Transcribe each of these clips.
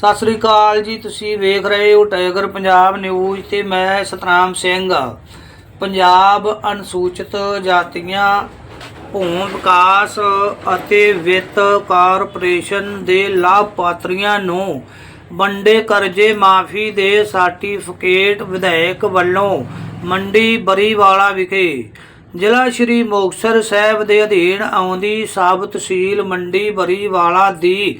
ਸਤਿ ਸ੍ਰੀ ਅਕਾਲ ਜੀ, ਤੁਸੀਂ ਵੇਖ ਰਹੇ ਹੋ ਟਾਈਗਰ ਪੰਜਾਬ ਨਿਊਜ਼ ਤੇ ਮੈਂ ਸਤਨਾਮ ਸਿੰਘ। ਪੰਜਾਬ ਅਨੁਸੂਚਿਤ ਜਾਤੀਆਂ, ਭੂਮ ਵਿਕਾਸ ਅਤੇ ਵਿੱਤ ਕਾਰਪੋਰੇਸ਼ਨ ਦੇ ਲਾਭਪਾਤਰੀਆਂ ਨੂੰ ਵੰਡੇ ਕਰਜ਼ੇ ਮਾਫੀ ਦੇ ਸਰਟੀਫਿਕੇਟ ਵਿਧਾਇਕ ਵੱਲੋਂ ਮੰਡੀ ਬਰੀਵਾਲਾ ਵਿਖੇ। ਜ਼ਿਲ੍ਹਾ ਸ਼੍ਰੀ ਮੁਕਤਸਰ ਸਾਹਿਬ ਦੇ ਅਧੀਨ ਆਉਂਦੀ ਸਬ ਤਹਿਸੀਲ ਮੰਡੀ ਬਰੀਵਾਲਾ ਦੀ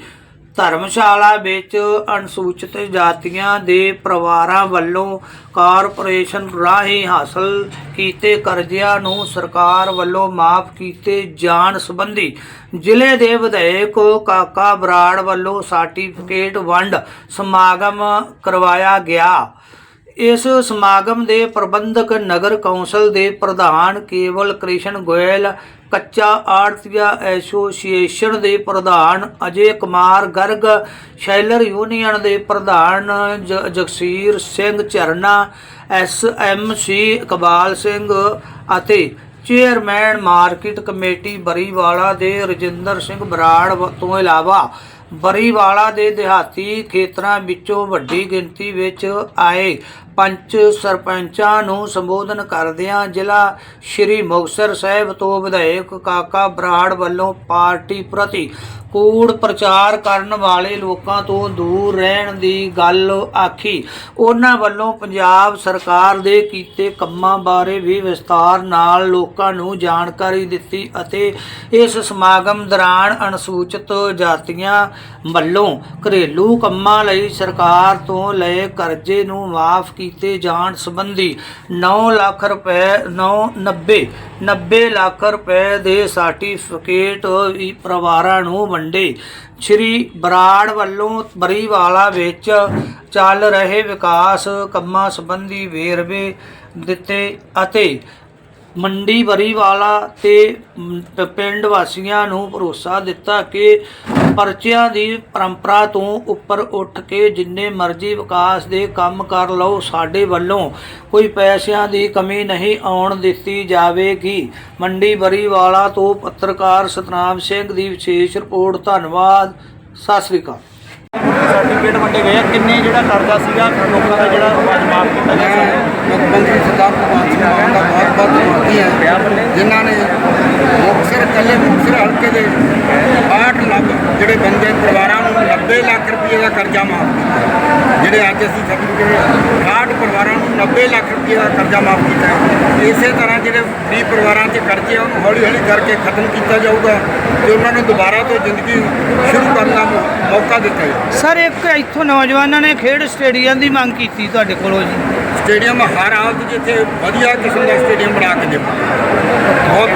ਧਰਮਸ਼ਾਲਾ ਵਿੱਚ ਅਨੁਸੂਚਿਤ ਜਾਤੀਆਂ ਦੇ ਪਰਿਵਾਰਾਂ ਵੱਲੋਂ ਕਾਰਪੋਰੇਸ਼ਨ ਰਾਹੀਂ ਹਾਸਲ ਕੀਤੇ ਕਰਜ਼ਿਆਂ ਨੂੰ ਸਰਕਾਰ ਵੱਲੋਂ ਮਾਫ ਕੀਤੇ ਜਾਣ ਸੰਬੰਧੀ ਜ਼ਿਲ੍ਹੇ ਦੇ ਵਿਧਾਇਕ ਕਾਕਾ ਬਰਾੜ ਵੱਲੋਂ ਸਰਟੀਫਿਕੇਟ ਵੰਡ ਸਮਾਗਮ ਕਰਵਾਇਆ ਗਿਆ। ਇਸ ਸਮਾਗਮ ਦੇ ਪ੍ਰਬੰਧਕ ਨਗਰ ਕੌਂਸਲ ਦੇ ਪ੍ਰਧਾਨ ਕੇਵਲ ਕ੍ਰਿਸ਼ਨ ਗੋਇਲ, ਕੱਚਾ ਆੜਤੀਆ ਐਸੋਸੀਏਸ਼ਨ ਦੇ ਪ੍ਰਧਾਨ ਅਜੇ ਕੁਮਾਰ ਗਰਗ, ਸ਼ੈਲਰ ਯੂਨੀਅਨ ਦੇ ਪ੍ਰਧਾਨ ਜ- ਜਗਸੀਰ ਸਿੰਘ ਝਰਨਾ ਸੀ ਇਕਬਾਲ ਸਿੰਘ ਅਤੇ ਚੇਅਰਮੈਨ ਮਾਰਕੀਟ ਕਮੇਟੀ ਬਰੀਵਾਲਾ ਦੇ ਰਜਿੰਦਰ ਸਿੰਘ ਬਰਾੜ ਵ- ਤੋਂ ਇਲਾਵਾ ਬਰੀਵਾਲਾ ਦੇ ਦਿਹਾਤੀ ਖੇਤਰਾਂ ਵਿੱਚੋਂ ਵੱਡੀ ਗਿਣਤੀ ਵਿੱਚ ਆਏ। ਪੰਚ ਸਰਪੰਚਾਂ ਨੂੰ ਸੰਬੋਧਨ ਕਰਦਿਆਂ ਜ਼ਿਲ੍ਹਾ ਸ਼੍ਰੀ ਮੁਕਤਸਰ ਸਾਹਿਬ ਤੋਂ ਵਿਧਾਇਕ ਕਾਕਾ ਬਰਾੜ ਵੱਲੋਂ ਪਾਰਟੀ ਪ੍ਰਤੀ ਕੂੜ ਪ੍ਰਚਾਰ ਕਰਨ ਵਾਲੇ ਲੋਕਾਂ ਤੋਂ ਦੂਰ ਰਹਿਣ ਦੀ ਗੱਲ ਆਖੀ। ਉਹਨਾਂ ਵੱਲੋਂ ਪੰਜਾਬ ਸਰਕਾਰ ਦੇ ਕੀਤੇ ਕੰਮਾਂ ਬਾਰੇ ਵੀ ਵਿਸਤਾਰ ਨਾਲ ਲੋਕਾਂ ਨੂੰ ਜਾਣਕਾਰੀ ਦਿੱਤੀ ਅਤੇ ਇਸ ਸਮਾਗਮ ਦੌਰਾਨ ਅਨੁਸੂਚਿਤ ਜਾਤੀਆਂ ਵੱਲੋਂ ਘਰੇਲੂ ਕੰਮਾਂ ਲਈ ਸਰਕਾਰ ਤੋਂ ਲਏ ਕਰਜ਼ੇ ਨੂੰ ਮਾਫ ਕੀਤੇ ਜਾਣ ਸੰਬੰਧੀ 9 ਲੱਖ ਰੁਪਏ 9 90 90 ਲੱਖ ਰੁਪਏ ਦੇ ਸਰਟੀਫਿਕੇਟ ਵੀ ਪਰਿਵਾਰਾਂ ਨੂੰ ਵੰਡੇ। ਸ਼੍ਰੀ ਬਰਾੜ ਵੱਲੋਂ ਬਰੀਵਾਲਾ ਵਿੱਚ ਚੱਲ ਰਹੇ ਵਿਕਾਸ ਕੰਮਾਂ ਸੰਬੰਧੀ ਵੇਰਵੇ ਦਿੱਤੇ ਅਤੇ ਮੰਡੀ ਬਰੀਵਾਲਾ ਤੇ ਪਿੰਡ ਵਾਸੀਆਂ ਨੂੰ ਭਰੋਸਾ ਦਿੱਤਾ ਕਿ ਪਰਚਿਆਂ ਦੀ ਪਰੰਪਰਾ ਤੋਂ ਉੱਪਰ ਉੱਠ ਕੇ ਜਿੰਨੇ ਮਰਜ਼ੀ ਵਿਕਾਸ ਦੇ ਕੰਮ ਕਰ ਲਓ, ਸਾਡੇ ਵੱਲੋਂ ਕੋਈ ਪੈਸਿਆਂ ਦੀ ਕਮੀ ਨਹੀਂ ਆਉਣ ਦਿੱਤੀ ਜਾਵੇਗੀ। ਮੰਡੀ ਬਰੀਵਾਲਾ ਤੋਂ ਪੱਤਰਕਾਰ ਸਤਨਾਮ ਸਿੰਘ ਦੀ ਵਿਸ਼ੇਸ਼ ਰਿਪੋਰਟ, ਧੰਨਵਾਦ, ਸਤਿ ਸ੍ਰੀ ਅਕਾਲ। ਸਰਟੀਫਿਕੇਟ ਵੰਡੇ ਗਏ ਆ, ਕਿੰਨੇ ਜਿਹੜਾ ਕਰਜ਼ਾ ਸੀਗਾ, ਲੋਕਾਂ ਦਾ ਜਿਹੜਾ ਅੱਜ ਮਾਫ ਕੀਤਾ ਗਿਆ ਮੈਂ ਮੁੱਖ ਮੰਤਰੀ ਸਰਦਾਰ ਭਗਵੰਤ ਸਿੰਘ ਮਾਨ ਦਾ ਬਹੁਤ ਬਹੁਤ ਧੰਨਵਾਦੀ ਹਾਂ। ਜਿਨ੍ਹਾਂ ਨੇ ਮੁਕਤਸਰ ਕੱਲੇ ਮੁਕਤਸਰ ਹਲਕੇ ਦੇ 62 ਲੱਖ ਜਿਹੜੇ ਬੰਦੇ, ਪਰਿਵਾਰਾਂ 90 ਲੱਖ ਰੁਪਏ ਦਾ ਕਰਜ਼ਾ ਮਾਫ ਕੀਤਾ। ਜਿਹੜੇ ਅੱਜ ਅਸੀਂ ਸਰਟੀਫਿਕੇਟ 68 ਪਰਿਵਾਰਾਂ ਨੂੰ 90 ਲੱਖ ਰੁਪਏ ਦਾ ਕਰਜ਼ਾ ਮਾਫ ਕੀਤਾ। ਇਸੇ ਤਰ੍ਹਾਂ ਜਿਹੜੇ ਗਰੀਬ ਪਰਿਵਾਰਾਂ 'ਚ ਕਰਜ਼ੇ ਆ ਉਹਨੂੰ ਹੌਲੀ ਹੌਲੀ ਕਰਕੇ ਖਤਮ ਕੀਤਾ ਜਾਊਗਾ ਤੇ ਉਹਨਾਂ ਨੂੰ ਦੁਬਾਰਾ ਤੋਂ ਜ਼ਿੰਦਗੀ ਸ਼ੁਰੂ ਕਰਨ ਦਾ ਮੌਕਾ ਦਿੱਤਾ ਜਾਊਗਾ ਸਰ ਇੱਕ ਇੱਥੋਂ ਨੌਜਵਾਨਾਂ ਨੇ ਖੇਡ ਸਟੇਡੀਅਮ ਦੀ ਮੰਗ ਕੀਤੀ ਤੁਹਾਡੇ ਕੋਲੋਂ ਜੀ। ਸਟੇਡੀਅਮ ਹਰ ਹਾਲਤ ਇੱਥੇ ਵਧੀਆ ਕਿਸਮ ਦਾ ਸਟੇਡੀਅਮ ਬਣਾ ਕੇ ਦੇਵਾਂਗੇ। ਬਹੁਤ